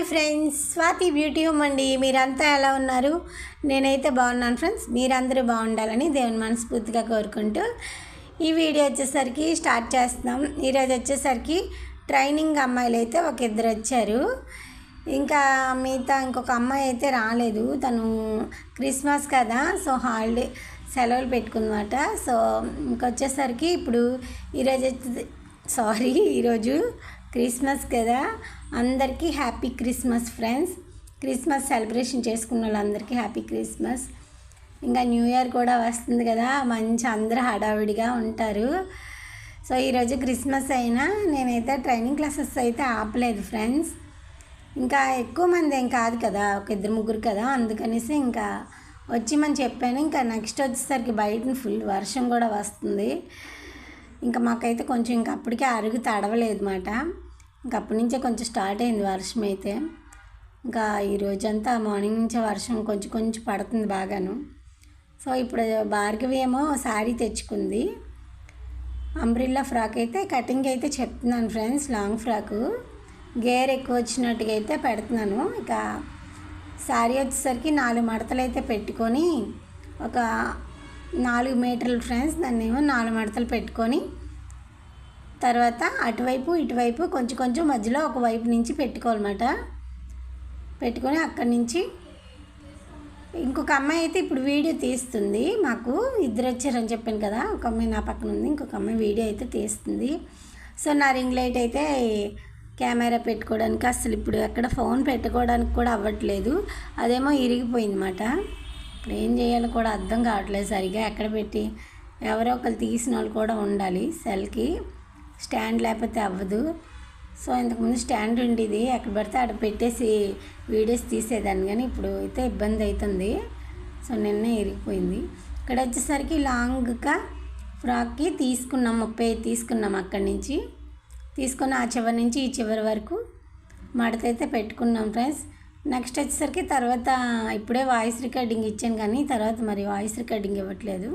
Hi friends Swathi beauty home అండి. మీరంతా ఎలా ఉన్నారు? నేనైతే బాగున్నాను ఫ్రెండ్స్. మీరందరూ బాగుండాలని దేవుని మనస్ఫూర్తిగా కోరుకుంటూ ఈ వీడియో వచ్చేసరికి స్టార్ట్ చేస్తున్నాం. ఈరోజు వచ్చేసరికి ట్రైనింగ్ అమ్మాయిలు అయితే ఒక ఇద్దరు వచ్చారు. ఇంకా మిగతా ఇంకొక అమ్మాయి అయితే రాలేదు. తను క్రిస్మస్ కదా సో హాలిడే సెలవులు పెట్టుకుందన్నమాట. సో ఇంకొచ్చేసరికి ఇప్పుడు ఈరోజు సారీ ఈరోజు క్రిస్మస్ కదా. అందరికీ happy Christmas friends. Christmas celebration చేసుకున్న వాళ్ళందరికీ హ్యాపీ క్రిస్మస్. ఇంకా న్యూ ఇయర్ కూడా వస్తుంది కదా మంచి అందరూ హడావిడిగా ఉంటారు. సో ఈరోజు క్రిస్మస్ అయినా నేనైతే ట్రైనింగ్ క్లాసెస్ అయితే ఆపలేదు ఫ్రెండ్స్. ఇంకా ఎక్కువ మంది ఏం కాదు కదా ఒక ఇద్దరు ముగ్గురు కదా అందుకనేసి ఇంకా వచ్చి మనం చెప్పాను. ఇంకా నెక్స్ట్ వచ్చేసరికి బయట ఫుల్ వర్షం కూడా వస్తుంది. ఇంకా మాకైతే కొంచెం ఇంకా అప్పటికే అరుగు తడవలేదు మాట. ఇంక అప్పటి నుంచే కొంచెం స్టార్ట్ అయింది వర్షం అయితే. ఇంకా ఈ రోజంతా మార్నింగ్ నుంచే వర్షం కొంచెం కొంచెం పడుతుంది బాగాను. సో ఇప్పుడు భార్గవి ఏమో శారీ తెచ్చుకుంది. అంబ్రిల్లా ఫ్రాక్ అయితే కటింగ్ అయితే చెప్తున్నాను ఫ్రెండ్స్ లాంగ్ ఫ్రాకు. గేర్ ఎక్కువ వచ్చినట్టుగా అయితే పెడుతున్నాను. ఇక శారీ వచ్చేసరికి నాలుగు మడతలు అయితే పెట్టుకొని ఒక నాలుగు మీటర్లు ఫ్రెండ్స్ దాన్ని ఏమో నాలుగు మడతలు పెట్టుకొని తర్వాత అటువైపు ఇటువైపు కొంచెం కొంచెం మధ్యలో ఒక వైపు నుంచి పెట్టుకోవాలన్నమాట. పెట్టుకొని అక్కడి నుంచి ఇంకొక అమ్మాయి అయితే ఇప్పుడు వీడియో తీస్తుంది. మాకు ఇద్దరు వచ్చారని చెప్పాను కదా ఒక అమ్మాయి నా పక్కన ఉంది ఇంకొక అమ్మాయి వీడియో అయితే తీస్తుంది. సో నా రింగ్ లైట్ అయితే కెమెరా పెట్టుకోవడానికి అసలు ఇప్పుడు ఎక్కడ ఫోన్ పెట్టుకోవడానికి కూడా అవ్వట్లేదు. అదేమో ఇరిగిపోయిందన్నమాట. ఇప్పుడు ఏం చేయాలో కూడా అర్థం కావట్లేదు సరిగా ఎక్కడ పెట్టి. ఎవరో ఒకరు తీసిన వాళ్ళు కూడా ఉండాలి సెల్కి. స్టాండ్ లేకపోతే అవ్వదు. సో ఇంతకుముందు స్టాండ్ ఉండేది. ఎక్కడ పడితే అక్కడ పెట్టేసి వీడియోస్ తీసేదాన్ని. కానీ ఇప్పుడు అయితే ఇబ్బంది అవుతుంది. సో నిన్న ఇరిగిపోయింది. ఇక్కడ వచ్చేసరికి లాంగ్గా ఫ్రాక్కి తీసుకున్నాం. ముప్పై తీసుకున్నాం అక్కడి నుంచి. తీసుకున్న ఆ చివరి నుంచి ఈ చివరి వరకు. మడత అయితే పెట్టుకున్నాం ఫ్రెండ్స్. నెక్స్ట్ వచ్చేసరికి తర్వాత ఇప్పుడే వాయిస్ రికార్డింగ్ ఇచ్చాను కానీ తర్వాత మరి వాయిస్ రికార్డింగ్ ఇవ్వట్లేదు.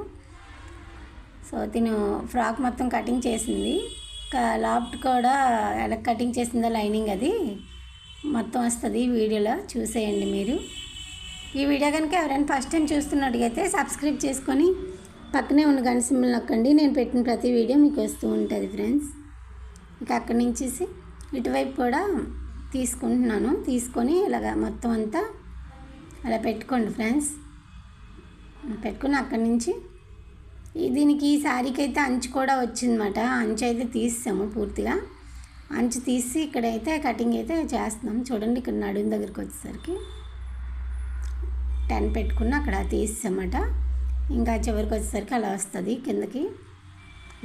సో తిను ఫ్రాక్ మొత్తం కటింగ్ చేసింది. లాప్ట్ కూడా ఎలా కటింగ్ చేసిందో లైనింగ్ అది? మొత్తం వస్తుంది వీడియోలో చూసేయండి మీరు. ఈ వీడియో కనుక ఎవరైనా ఫస్ట్ టైం చూస్తున్నట్టుగైతే సబ్స్క్రైబ్ చేసుకొని పక్కనే ఉన్న గంట సింబల్ నొక్కండి. నేను పెట్టిన ప్రతి వీడియో మీకు వస్తూ ఉంటుంది ఫ్రెండ్స్. ఇక అక్కడి నుంచి ఇటువైపు కూడా తీసుకుంటున్నాను. తీసుకొని ఇలాగ మొత్తం అంతా అలా పెట్టుకోండి ఫ్రెండ్స్. పెట్టుకుని అక్కడి నుంచి దీనికి ఈ శారీకి అయితే అంచు కూడా వచ్చిందన్నమాట. అంచు అయితే తీసాము పూర్తిగా. అంచు తీసి ఇక్కడైతే కటింగ్ అయితే చేస్తున్నాం. చూడండి ఇక్కడ నడుము దగ్గరికి వచ్చేసరికి టెన్ పెట్టుకున్న అక్కడ తీసామట ఇంకా చివరికి వచ్చేసరికి అలా వస్తుంది కిందకి.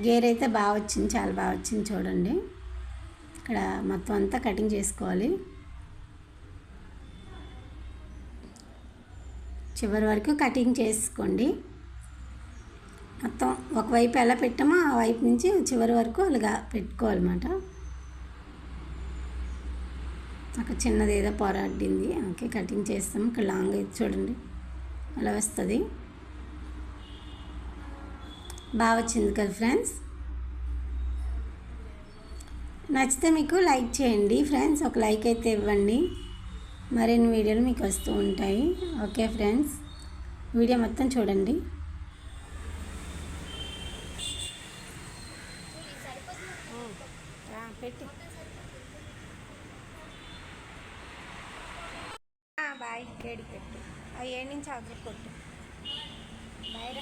గేర్ అయితే బాగా వచ్చింది చాలా బాగా వచ్చింది చూడండి. ఇక్కడ మొత్తం అంతా కటింగ్ చేసుకోవాలి. చివరి వరకు కటింగ్ చేసుకోండి. మొత్తం ఒకవైపు ఎలా పెట్టామో ఆ వైపు నుంచి చివరి వరకు అలాగా పెట్టుకోవాలన్నమాట. నాకు చిన్నది ఏదో పోరాడింది. ఓకే కటింగ్ చేస్తాం. ఇక్కడ లాంగ్ అయితే చూడండి. అలా వస్తుంది. బాగా వచ్చింది కదా ఫ్రెండ్స్? నచ్చితే మీకు లైక్ చేయండి. ఫ్రెండ్స్ ఒక లైక్ అయితే ఇవ్వండి. మరిన్ని వీడియోలు మీకు వస్తూ ఉంటాయి. ఓకే ఫ్రెండ్స్ వీడియో మొత్తం చూడండి. పెట్టి బాయ్. ఏడి పెట్టు. ఆ ఏడు నుంచి ఆఖరి కొట్టు. బాయ్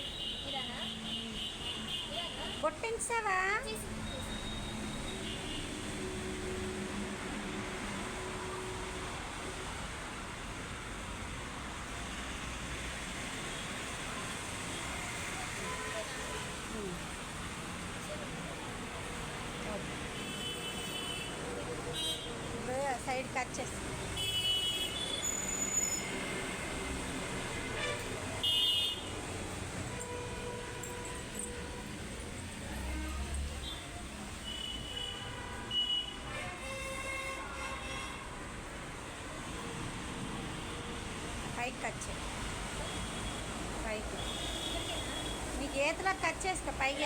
కొట్టించావా సైడ్ కట్ చేస్తాను పైకి కట్ చేయి. పైకి. నీకు ఏతలా కట్ చేస్తా పైకి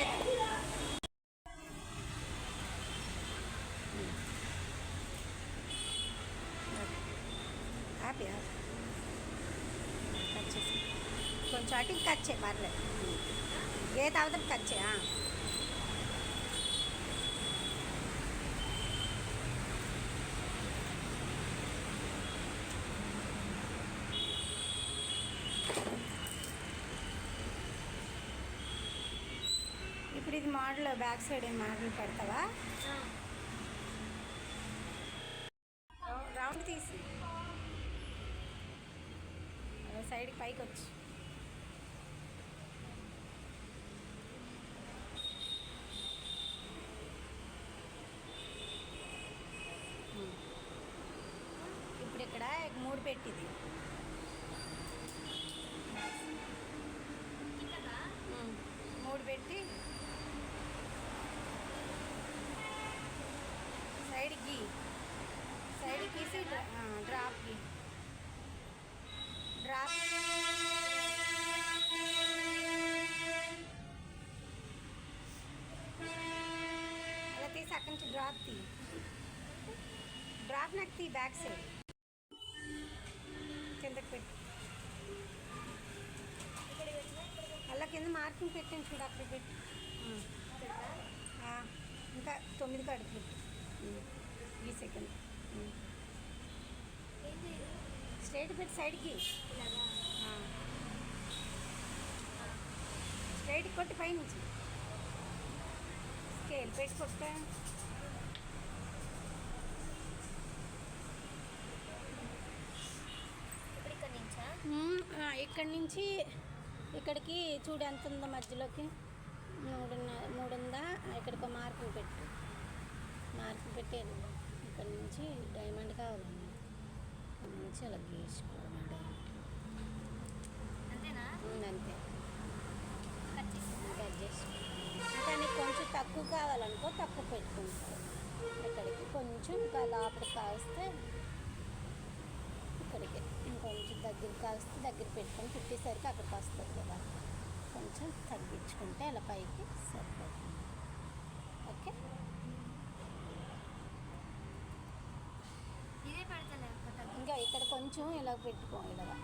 కట్ చేసి కొంచెం అటు కట్ చేయి పర్లేదు ఏ తాగుతాం కట్ చేయ ఇప్పుడు ఇది మోడల్ బ్యాక్ సైడ్ ఏం మోడల్ పెడతావా? రౌండ్ తీసి అలా సైడ్కి పైకి వచ్చి. ఇప్పుడు ఇక్కడ మూడు పెట్టింది. మూడు పెట్టి సైడ్కి సైడ్ గీసి డ్రాప్ గీ డ్రాప్ అలా తీసి అక్కడి నుంచి డ్రాప్ తీ. డ్రాప్ నాకు తీ బ్యాక్ సైడ్ కిందకి పెట్టు. అలా కింద మార్కింగ్ పెట్టాను చూడు అక్కడ పెట్టు. ఇంకా తొమ్మిది కడుపు పెట్టు. ఈ సెకండ్ స్ట్రైట్ పెట్టి సైడ్కి. స్ట్రైట్ కొట్టి పైనుంచి స్కేల్ పెట్టి కొట్ట. ఇక్కడ నుంచా? ఇక్కడి నుంచి ఇక్కడికి చూడు ఎంత ఉందో మధ్యలోకి. మూడున్న మూడు ఉందా ఇక్కడికి మార్కింగ్ పెట్టు. మార్కింగ్ పెట్టాను ఇక్కడ నుంచి డైమండ్ కావాలండి నుంచి అలా గీసుకోవడం అంతేనా? అంతే. కట్ చేసి కట్ చేసుకో ఇంకా నీకు కొంచెం తక్కువ కావాలనుకో తక్కువ పెట్టుకుంటావు ఇక్కడికి కొంచెం ఇంకా లోపలికి కావస్తే ఇక్కడికి ఇంకొంచెం దగ్గర కావస్తే దగ్గర పెట్టుకొని కుట్టేసరికి అక్కడికి వస్తుంది కదా. కొంచెం తగ్గించుకుంటే ఇలా పైకి సరిపోతుంది ఓకే ఇదే పెడతలే కొత్తగా ఇంకా ఇక్కడ కొంచెం ఇలా పెట్టుకో ఇలాగా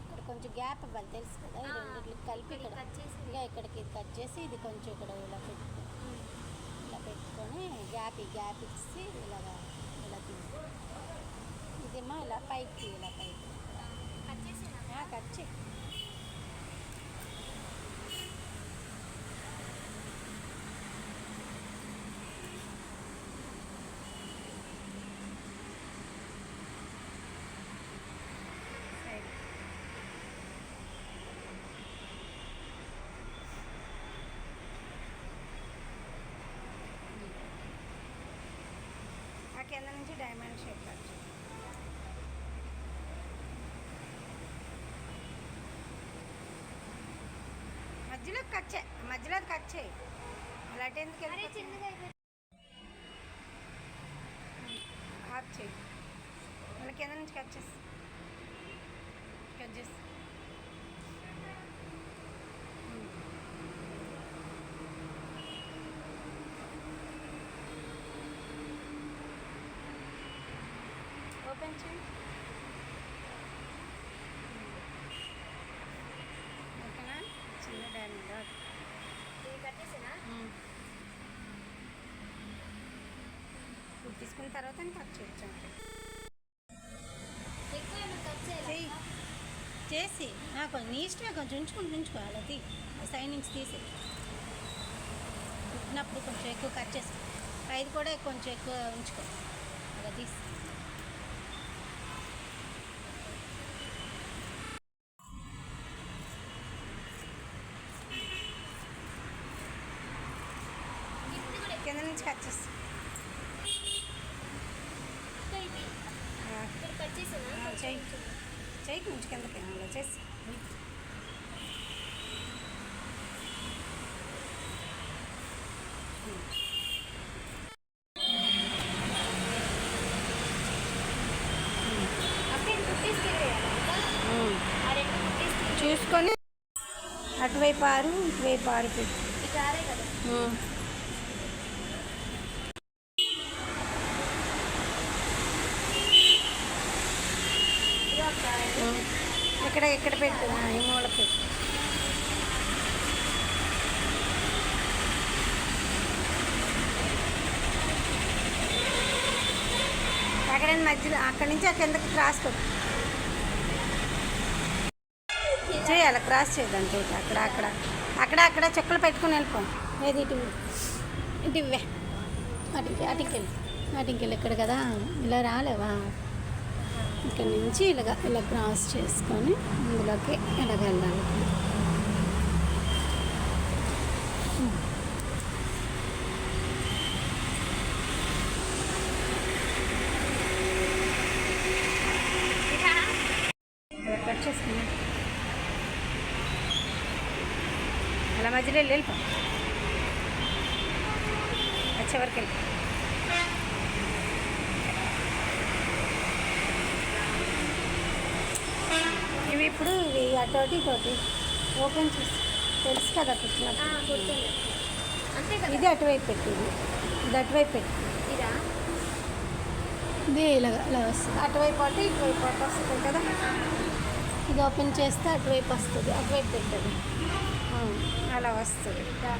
ఇక్కడ కొంచెం గ్యాప్ ఇవ్వాలి తెలుసు కదా? ఈ. రెండింటికి కలిపి ఇక్కడ ఇక ఇక్కడికి ఇది కట్ చేసి ఇది కొంచెం ఇక్కడ ఇలా పెట్టుకో ఇలా పెట్టుకొని గ్యాప్ ఈ గ్యాప్ ఇచ్చి ఇలాగా ఇలా తీసి ఇదేమో ఇలా పైకి ఇలా పైకి. కట్ చేయి సైడ్. ఆ కింద నుంచి డైమండ్ షేప్ కట్. మధ్యలో కట్ చేయి మధ్యలో కట్ చేయి. అలాంటి ఎందుకు ఆఫ్ చేయి. మళ్ళీ కింద నుంచి కట్ చేసి కట్ చేసి ఓపెన్ చేయి ఓకేనా చిన్న డ్యామేజ్ ఇది తీసుకున్న తర్వాత కట్ చేయొచ్చు ఎక్కువ కట్ చేసి నాకు కొంచెం నీ ఇష్టమే కొంచెం ఉంచుకుంటూ ఉంచుకోవాలి అది సైడ్ నుంచి తీసి కుట్టినప్పుడు కొంచెం ఎక్కువ కట్ చేసుకో ఐదు కూడా కొంచెం ఎక్కువ ఉంచుకో అలా తీసి నుంచి కట్ చేసి ఎక్కువ ఇది ఆ, ఇక్కడ కట్ చేసేనా ఆ, చెయ్యి కిందకి అలా చేసి చూసుకొని అటువైపు ఆరు ఇటువైపు ఆరు పెట్టు ఇటు ఆరే కదా ఇక్కడ ఇక్కడ పెట్టు. ఆ, ఈ మూల పెట్టు. అక్కడ మధ్యలో అక్కడి నుంచి ఆ కిందకి క్రాస్ కొట్టు. చేయాలి క్రాస్ చేయదంటే చూసి అక్కడ అక్కడ. అక్కడ అక్కడ చెక్కలు పెట్టుకుని వెళ్ళిపో. ఏది ఇటు ఇటు ఇవ్వే. అటుకి అటుకెళ్ళి అటుకెళ్ళి ఇక్కడ కదా. ఇలా రాలేవా? ఇక్కడ నుంచి ఇలాగ ఇలా క్రాస్ చేసుకొని ఇందులోకి ఇలాగ వెళ్ళాలి. కట్ చేసుకున్నా అలా మధ్యలో వెళ్ళి వెళ్ళిపో. వచ్చేవరకు వెళ్ళిపో వెళ్ళి ఇవి ఇవి అటోటి ఇటోటి ఓపెన్ చేసి. తెలుసు కదా అంతే కదా? ఇది అటువైపు పెట్టి ఇది అటువైపు పెట్టి ఇదా? ఇది ఇలా ఇలా వస్తుంది. అటువైపు అంటే ఇటువైపు అటు వస్తుంది కదా? ఇది ఓపెన్ చేస్తే అటువైపు వస్తుంది. అటువైపు పెట్టదు. అలా వస్తుంది. ఇంకా.